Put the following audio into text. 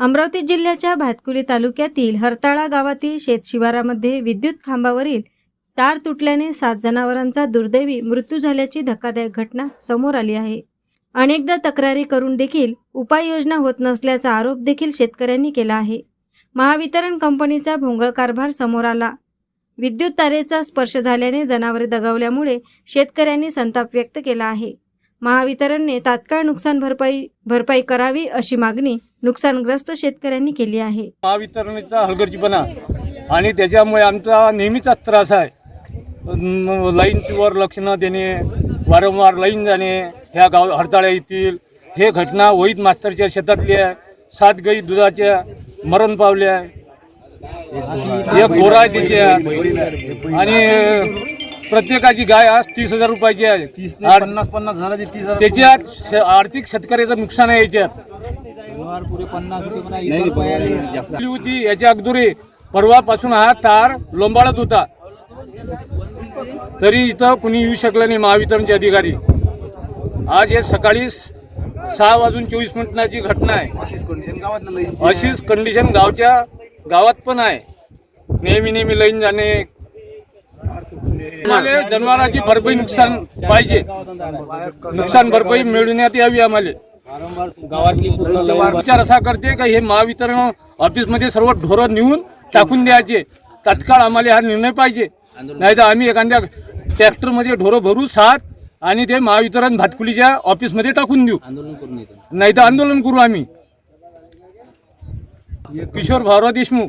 अमरावती जिल्ह्याच्या भातकुली तालुक्यातील हरताळा गावातील शेतशिवारामध्ये विद्युत खांबावरील तार तुटल्याने सात जनावरांचा दुर्दैवी मृत्यू झाल्याची धक्कादायक घटना समोर आली आहे. अनेकदा तक्रारी करून देखील उपाययोजना होत नसल्याचा आरोप देखील शेतकऱ्यांनी केला आहे. महावितरण कंपनीचा भोंगळ कारभार समोर आला. विद्युत तारेचा स्पर्श झाल्याने जनावरे दगावल्यामुळे शेतकऱ्यांनी संताप व्यक्त केला आहे. महावितरणने तात्काळ नुकसान भरपाई भरपाई करावी अशी मागणी नुकसानग्रस्त शेतकऱ्यांनी केली आहे. महावितरणचा हलगर्जीपणा आणि त्याच्यामुळे आमचा नेहमीचाच त्रास आहे. लाईनवर लक्ष न देणे वारंवार लाईन जाणे ह्या गाव हरताळ्या येतील हे घटना वहीद मास्तरच्या शेतातली आहे सात गाई दुधाच्या मरण पावल्या एक गोरा आहे तिच्या आणि प्रत्येकाची गाय आज तीस हजार रुपयाची आहे. तीस आर- ते पन्नास पन्नास झाला ते तीस हजार त्याच्यात श- आर्थिक शेतकऱ्याचं नुकसान आहे याच्यात. व्यवहार पुरे पन्नास होते म्हणा इतर रुपयाले जास्त. आपली होती याच्या अगोदरी परवापासून हा तार लोंबाळत होता. तरी इथं कुणी येऊ शकलं नाही महावितरणचे अधिकारी. आज हे सकाळी स- सहा वाजून चोवीस मिनिटाची घटना आहे. गावातल्या अशीच कंडिशन गावच्या गावात पण आहे. नेहमी नेहमी लाईन जाणे आम्हाला जनावरांची भरपाई नुकसान पाहिजे. नुकसान भरपाई मिळवण्यात यावी आम्हाला. विचार असा करते का हे महावितरण ऑफिसमध्ये सर्व ढोरं नेऊन टाकून द्यायचे. तत्काळ आम्हाला हा निर्णय पाहिजे. नाही तर आम्ही एखाद्या ट्रॅक्टरमध्ये ढोरं भरू सात आणि ते महावितरण भातकुलीच्या ऑफिसमध्ये टाकून देऊ. नाही तर आंदोलन करू आम्ही. किशोर भाऊराव देशमुख.